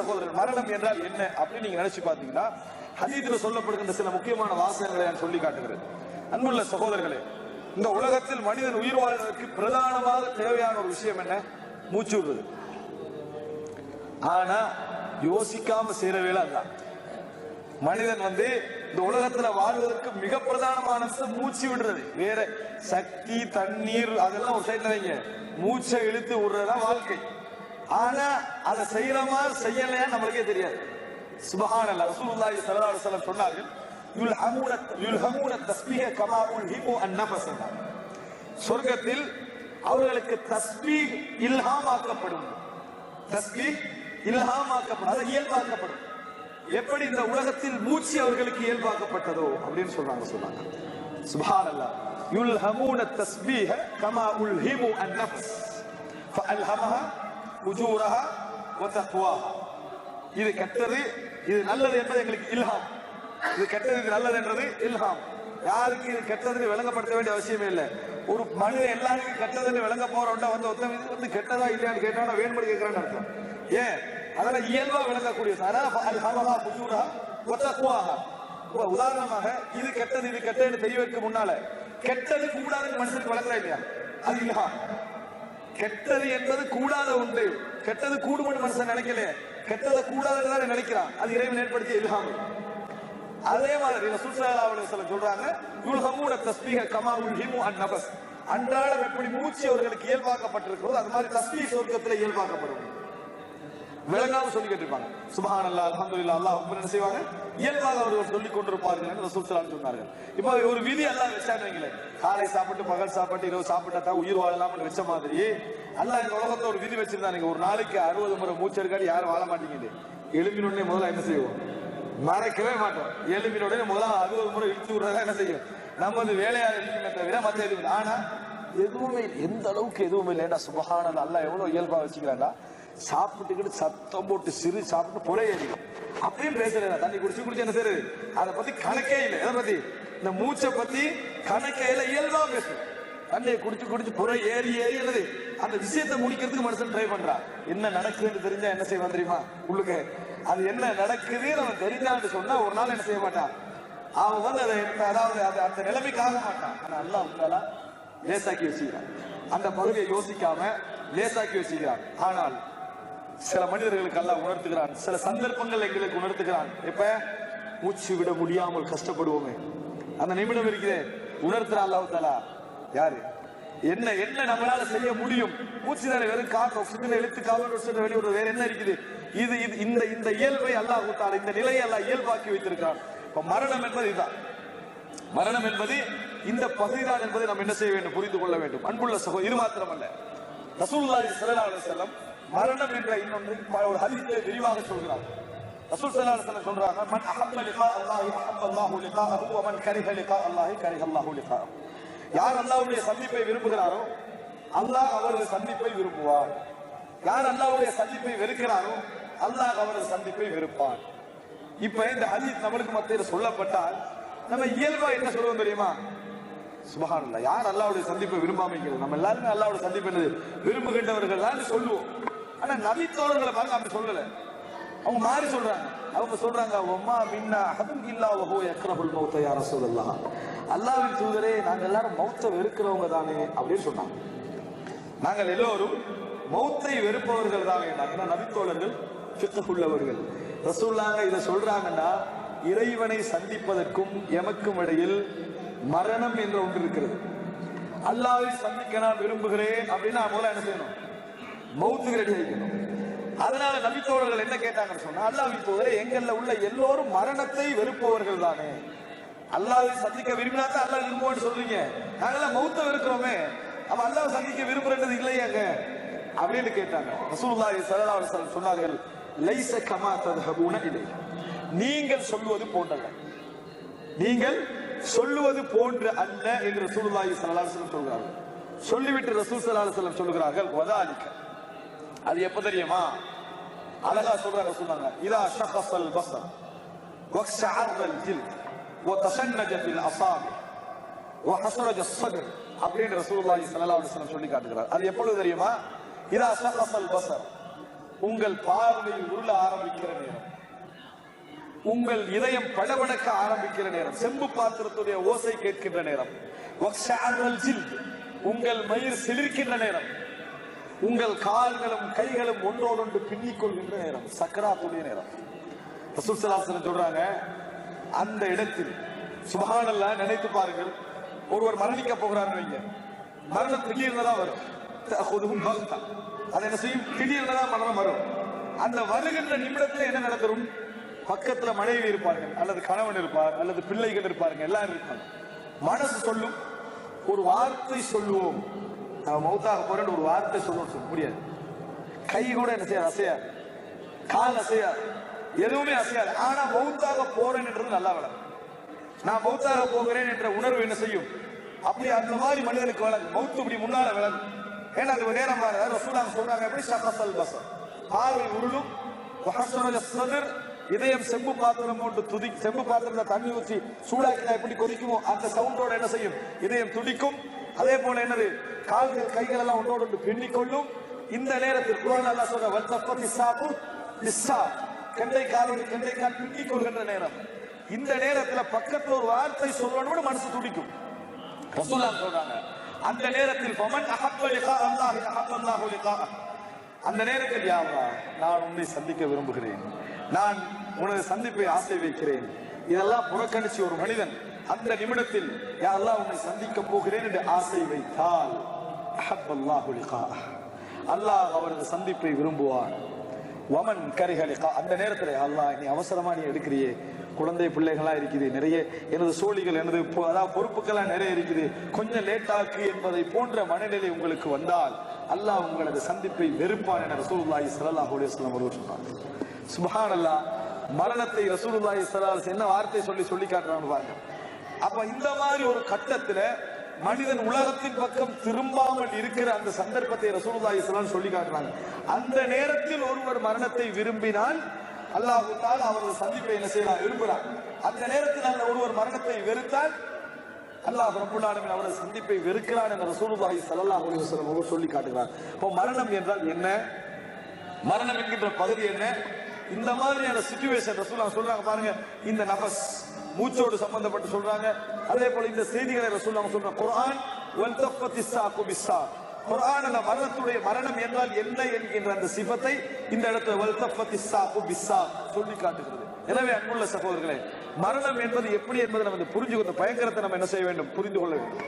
சகோதரர் மரணம் என்றால் என்ன அப்படின்னு நீங்க நினைச்சு பாத்தீங்கன்னா ஹதீத்ல சொல்லப்படுகின்ற சில முக்கியமான வாசகங்களை நான் சொல்லி காட்டுகிறேன். அன்புள்ள சகோதரர்களே இந்த உலகத்தில் மனிதன் உயிர் வாழ்வதற்கு பிரதானமாக தேவையான ஒரு விஷயம் என்ன? மூச்சு விடுறது. ஆனா யோசிக்காம செய்யற வேலை அதுதான். மனிதன் வந்து இந்த உலகத்துல வாழ்வதற்கு மிக பிரதானமான மூச்சு விடுறது. வேற சக்தி தண்ணீர் அதெல்லாம் ஒரு சைட்ல வைங்க. மூச்சை இழுத்து விடுறதா வாழ்க்கை. ஆனா அதை செய்யறோமா செய்யலையா நம்மளுக்கே தெரியாது. சுபஹானல்லாஹ் ரசூலுல்லாஹி ஸல்லல்லாஹு அலைஹி வஸல்லம் சொன்னார்கள் யுல்ஹமூன யுல்ஹமூன தஸ்பீஹ கமா உல்ஹிமு அன்-நஃபஸ சொர்க்கத்தில் அவர்களுக்கு தஸ்பீஹ் இல்ஹாமாக்கப்படும். தஸ்பீஹ் இல்ஹாமாக்கப்படும் அது இயல்பாக்கப்படும். எப்படி இந்த உலகத்தில் மூச்சு அவர்களுக்கு இயல்பாக்கப்பட்டதோ அப்படின்னு சொல்றாங்க சொன்னாங்க யுல் யுல்ஹமூன தஸ்பீஹ கமா உல்ஹிமு அன்-நஃப்ஸ். ஃபஅல்ஹமஹா உஜூரஹா வ இது கெட்டது இது நல்லது என்பது எங்களுக்கு இல்ஹாம். இது கெட்டது இது நல்லது என்றது இல்ஹாம். யாருக்கு இது கெட்டதுன்னு விளங்கப்படுத்த வேண்டிய அவசியமே இல்லை. ஒரு மனிதன் எல்லாருக்கும் கெட்டதுன்னு விளங்க போறோம்னா வந்து ஒருத்தன் இது வந்து கெட்டதா இல்லையான்னு கேட்டா வேணும்படி கேட்கறான்னு அர்த்தம். ஏன்? அதெல்லாம் இயல்பா விளங்கக்கூடியது அதனால அல்ஹமஹா உஜூரஹா உதாரணமாக இது கெட்டது இது கெட்டதுன்னு வைக்க முன்னால கெட்டது கூடாதுன்னு மனுஷனுக்கு வழங்குறா இல்லையா? அது இல்ஹாம். கெட்டது என்பது கூடாத உண்டு. கெட்டது கூடுமன்னு மனுஷன் நினைக்கல கெட்டதை கூடாதுன்னு தான் நினைக்கிறான். அது இறைவன் ஏற்படுத்திய இல்லாமல் அதே மாதிரி ரசூல் சில சொல்றாங்க யுல்ஹமூன தஸ்பீஹ கமா உல்ஹிமு அன் நபஸ். அன்றாடம் எப்படி மூச்சு அவர்களுக்கு இயல்பாக்கப்பட்டிருக்கிறதோ அது மாதிரி தஸ்பீஹ் சொர்க்கத்தில் இயல்பாக்கப்படும். விளங்காம சொல்லி கேட்டிருப்பாங்க. சுபஹான் அல்லா அல்ஹம்துலில்லாஹ் அல்லாஹ் என்ன செய்வாங்க? இயல்பாக அவர்கள் சொல்லிக் கொண்டிருப்பார்கள் என்று ரசூல் ஸல்லல்லாஹு சொன்னார்கள். இப்போ ஒரு விதி எல்லாம் வச்சாங்களே காலை சாப்பிட்டு பகல் சாப்பிட்டு இரவு சாப்பிட்டா தான் உயிர் வாழலாம்னு வச்ச மாதிரி அல்லா இந்த உலகத்துல ஒரு விதி வச்சிருந்தாங்க. ஒரு நாளைக்கு அறுபது முறை மூச்சருக்காடி யாரும் வாழ மாட்டேங்குது எலும்பினுடனே முதல்ல என்ன செய்வோம்? மறைக்கவே மாட்டோம். எலும்பினுடனே முதல்ல அறுபது முறை இழுத்து விடுறதா என்ன செய்யும்? நம்ம வந்து வேலையாக இருக்குமே தவிர மற்ற எதுவும் ஆனா எதுவுமே எந்த அளவுக்கு எதுவுமே இல்லைடா சுபகான நல்லா எவ்வளவு இயல்பா வச்சுக்கிறாண்டா சாப்பிட்டுக்கிட்டு சத்தம் போட்டு சிறு சாப்பிட்டு புறை ஏறிடும். அப்படியும் பேசுறேன் தண்ணி குடிச்சு குடிச்சு என்ன செய்யுது அதை பத்தி கணக்கே இல்லை. எதை பத்தி? இந்த மூச்சை பத்தி கணக்கே இல்லை. இயல்பா பேசும் தண்ணியை குடிச்சு குடிச்சு புறை ஏறி ஏறி என்னது? அந்த விஷயத்தை முடிக்கிறதுக்கு மனுஷன் ட்ரை பண்றான் என்ன நடக்குதுன்னு தெரிஞ்சா என்ன செய்வான் தெரியுமா? உள்ளுக்கு. அது என்ன நடக்குது நம்ம தெரிஞ்சான்னு சொன்னா ஒரு நாள் என்ன செய்ய மாட்டான். அவன் வந்து அதை அதாவது அது அந்த நிலைமைக்கு ஆக மாட்டான். ஆனா அல்லாஹ் தாலா லேசாக்கி வச்சுக்கிறான். அந்த பகுதியை யோசிக்காம லேசாக்கி வச்சுக்கிறான். ஆனால் சில மனிதர்களுக்கு அல்ல உணர்த்துகிறான். சில சந்தர்ப்பங்கள் எங்களுக்கு உணர்த்துகிறான். எப்ப? மூச்சு விட முடியாமல் கஷ்டப்படுவோமே. அந்த நிமிடம் இருக்குதே உணர்த்துற அல்லாஹ் தாலா யாரு? என்ன என்ன நம்மளால செய்ய முடியும்? மூச்சு தானே வெறும் காற்று ஆக்சிஜன் எழுத்து காவல் வெளியிடுறது வேற என்ன இருக்குது? இது இது இந்த இந்த இயல்பை அல்லாஹ் தாலா இந்த நிலையை எல்லாம் இயல்பாக்கி வைத்திருக்கிறான். இப்ப மரணம் என்பது இதுதான். மரணம் என்பது இந்த பகுதிதான் என்பதை நாம் என்ன செய்ய வேண்டும்? புரிந்து கொள்ள வேண்டும். அன்புள்ள சகோ இது மாத்திரமல்ல. ரசூலுல்லாஹி ஸல்லல்லாஹு அலைஹி வஸல்லம் மரணம் என்ற இன்னொன்று ஒரு ஹதீஸிலே விரிவாக சொல்கிறார். ரசூல் ஸல்லல்லாஹு அலைஹி வஸல்லம் சொல்றாங்க மன் அஹப்ப லிகா அல்லாஹி அஹப்ப அல்லாஹு லிகாஹு வ மன் கரிஹ லிகா அல்லாஹி கரிஹ அல்லாஹு லிகாஹு யார் அல்லாஹ்வுடைய சந்திப்பை விரும்புகிறாரோ அல்லாஹ் அவரது சந்திப்பை விரும்புவார். யார் அல்லாஹ்வுடைய சந்திப்பை வெறுக்கிறாரோ அல்லாஹ் அவரது சந்திப்பை வெறுப்பான் இப்ப இந்த ஹதீஸ் நம்மளுக்கு மத்தியில் சொல்லப்பட்டால் நம்ம இயல்பா என்ன சொல்லுவோம் தெரியுமா? சுபஹானல்லாஹ் யார் அல்லாவுடைய சந்திப்பை விரும்பாம இருக்கிறது? நம்ம எல்லாருமே அல்லாவுடைய சந்திப்பு என்னது? விரும்புகின்றவர்கள் தான் சொல்லுவோம். ஆனா நபி தோழர்களை பாருங்க அப்படி சொல்லல. அவங்க மாறி சொல்றாங்க. அவங்க சொல்றாங்க ஒம்மா மின்னா அஹதும் இல்லா ஓஹோ யக்ரஹுல் மௌத்த யார சொல்லலாம் அல்லாஹ்வின் தூதரே நாங்க எல்லாரும் மௌத்த வெறுக்கிறவங்க தானே அப்படின்னு சொன்னாங்க நாங்கள் எல்லோரும் மௌத்தை வெறுப்பவர்கள் தான் ஏன்னா நபித்தோழர்கள் ஃபிக்ஹ் உள்ளவர்கள் ரசூல்லாங்க இதை சொல்றாங்கன்னா இறைவனை சந்திப்பதற்கும் எமக்கும் இடையில் மரணம் என்ற ஒன்று இருக்கிறது. அல்லாவை சந்திக்க நான் விரும்புகிறேன் அப்படின்னு நான் முதல்ல என்ன செய்யணும்? மௌத்துக்கு ரெடி ஆகிக்கணும். அதனால நபித்தோழர்கள் என்ன கேட்டாங்கன்னு சொன்னா அல்லாஹ் இப்போதே எங்கள்ல உள்ள எல்லோரும் மரணத்தை வெறுப்பவர்கள் தானே. அல்லாவை சந்திக்க விரும்பினா தான் அல்லாஹ் விரும்புவோம்னு சொல்றீங்க. நாங்களாம் மௌத்த வெறுக்கிறோமே. அப்ப அல்லாஹ் சந்திக்க விரும்புறது இல்லையாங்க? அப்படின்னு கேட்டாங்க. ரசூலுல்லாஹி ஸல்லல்லாஹு அலைஹி சொன்னார்கள் லைஸ கமா ததஹபூன இலை நீங்கள் சொல்வது போன்றல்ல நீங்கள் சொல்லுவது போன்று அல்ல என்று ரசூலுல்லாஹி ஸல்லல்லாஹு அலைஹி சொல்கிறார்கள் சொல்லிவிட்டு ரசூல் ஸல்லல்லாஹு அலைஹி வஸல்லம் சொல்கிறார்கள் வதாலிக அது எப்ப தெரியுமா? அழகா சொல்ற ரசூலுல்லாஹ் இதா ஷகஸல் பஸர் வக்ஷஅர் அல்ஜில்த் وتشنج في الاصابع وحصرج الصدر அப்படின்னு ரசூலுல்லாஹி ஸல்லல்லாஹு அலைஹி வஸல்லம் சொல்லி காட்டுகிறார். அது எப்பொழுது தெரியுமா? இதா ஷகஸல் பஸர் உங்கள் பார்வையில் உருள ஆரம்பிக்கிற நேரம். உங்கள் இதயம் படபடக்க ஆரம்பிக்கிற நேரம் செம்பு பாத்திரத்துடைய ஓசை கேட்கின்ற நேரம். உங்கள் மயிர் சிலிர்க்கின்ற நேரம். உங்கள் கால்களும் கைகளும் ஒன்றோடொன்று பின்னிக் கொள்கின்ற நேரம் சக்கராத்துடைய நேரம். ரசூல் சொல்றாங்க அந்த இடத்தில் சுபகானல்ல நினைத்து பாருங்கள் ஒருவர் மரணிக்க போகிறார் வைங்க. மரணம் திடீர்னு தான் வரும். தஅخذுஹும் அதை அது என்ன செய்யும்? திடீர்னு தான் மரணம் வரும். அந்த வருகின்ற நிமிடத்தில் என்ன நடந்துரும்? பக்கத்துல மனைவி இருப்பார்கள் அல்லது கணவன் இருப்பார் அல்லது பிள்ளைகள் இருப்பார்கள் எல்லாரும் இருப்பாங்க. மனசு சொல்லும் ஒரு வார்த்தை சொல்லுவோம். நான் மௌத்தாக போறேன் ஒரு வார்த்தை சொல்லுவோம் சொல்ல முடியாது. கை கூட என்ன செய்யாது அசையாது. கால் அசையாது. எதுவுமே அசையாது. ஆனா மௌத்தாக போறேன் என்றது நல்லா வளரும் நான் மௌத்தாக போகிறேன் என்ற உணர்வு என்ன செய்யும்? அப்படி அந்த மாதிரி மனிதனுக்கு வழங்கும் மௌத்து இப்படி முன்னால வளரும். ஏன்னா அது நேரம் பாருங்க ரசூலாங்க சொல்றாங்க எப்படி? ஷகசல் பசம் பார்வை உருளும். வஹஸ்ஸனல் ஸத்ர் இதயம் செம்பு பாத்திரம் போட்டு துதி செம்பு பாத்திரத்தை தண்ணி ஊற்றி சூடாக்கினா எப்படி கொதிக்குமோ அந்த சவுண்டோட என்ன செய்யும்? இதயம் துடிக்கும். அதே போல என்னது? கால்கள் கைகள் எல்லாம் ஒன்றோடு ஒன்று பின்னிக்கொள்ளும். இந்த நேரத்தில் குரான் அல்லாஹ் சொல்ற வல்தப்பத்தி சாப்பு நிஸ்ஸா கெண்டை காலோடு கெண்டை கால் பின்னிக் கொள்கின்ற நேரம். இந்த நேரத்துல பக்கத்துல ஒரு வார்த்தை சொல்லணும்னு மனசு துடிக்கும். ரசூலா சொல்றாங்க அந்த நேரத்தில் ஃபமன் அஹப்ப லிகா அல்லாஹ் அஹப்ப அல்லாஹு லிகா அந்த நேரத்தில் யா நான் உன்னை சந்திக்க விரும்புகிறேன். நான் உனது சந்திப்பை ஆசை வைக்கிறேன் இதெல்லாம் புறக்கணிச்சு ஒரு மனிதன். அந்த நிமிடத்தில் யாரெல்லாம் அல்லாஹ் உன்னை சந்திக்க போகிறேன் என்று ஆசை வைத்தால் அஹப்ப அல்லாஹ் அவரது சந்திப்பை விரும்புவான். வமன் கரிகளிகா அந்த நேரத்தில் அல்லாஹ் நீ அவசரமா நீ எடுக்கிறியே. குழந்தை பிள்ளைகளா இருக்குது நிறைய எனது சோழிகள் எனது அதாவது பொறுப்புகள்லாம் நிறைய இருக்குது. கொஞ்சம் லேட்டாக்கு என்பதை போன்ற மனநிலை உங்களுக்கு வந்தால் அல்லாஹ் உங்களது சந்திப்பை வெறுப்பான் என ரசூல்லாஹி ஸல்லல்லாஹு அலைஹி ஒருவர் சொன்னார் சுபஹான் அல்லாஹ் மரணத்தை ரசூலுல்லாஹி ஸல்லல்லாஹு என்ன வார்த்தை சொல்லி சொல்லி காட்டுறாங்க பாருங்க. அப்ப இந்த மாதிரி ஒரு கட்டத்துல மனிதன் உலகத்தின் பக்கம் திரும்பாமல் இருக்கிற அந்த சந்தர்ப்பத்தை ரசூலுல்லாஹி ஸல்லல்லாஹு சொல்லி காட்டுறாங்க. அந்த நேரத்தில் ஒருவர் மரணத்தை விரும்பினால் அல்லாஹு தால் அவரது சந்திப்பை என்ன செய்யலாம் விரும்புகிறார் அந்த நேரத்தில் அந்த ஒருவர் மரணத்தை வெறுத்தால் அல்லாஹ் ரப்பல் ஆலமீன் அவரது சந்திப்பை வெறுக்கிறான் என்ற ரசூலுல்லாஹி ஸல்லல்லாஹு அலைஹி வஸல்லம் அவர்கள் சொல்லி காட்டுகிறார். இப்போ மரணம் என்றால் என்ன? மரணம் என்கின்ற பகுதி என்ன? இந்த மாதிரியான சுச்சுவேஷன் ரசூல்லா சொல்றாங்க பாருங்க. இந்த நபஸ் மூச்சோடு சம்பந்தப்பட்டு சொல்றாங்க. அதே போல இந்த செய்திகளை ரசூல்லா சொல்றாங்க குரான் வல் தஃபத்தி ஸாக்கு குரான் அந்த மரணத்துடைய மரணம் என்றால் என்ன என்கின்ற அந்த சிபத்தை இந்த இடத்துல வல் குபிஸ்ஸா ஸாக்கு சொல்லி காட்டுகிறது. எனவே அன்புள்ள சகோதரர்களே மரணம் என்பது எப்படி என்பதை நம்ம புரிஞ்சு பயங்கரத்தை நம்ம என்ன செய்ய வேண்டும்? புரிந்து கொள்ள வேண்டும்.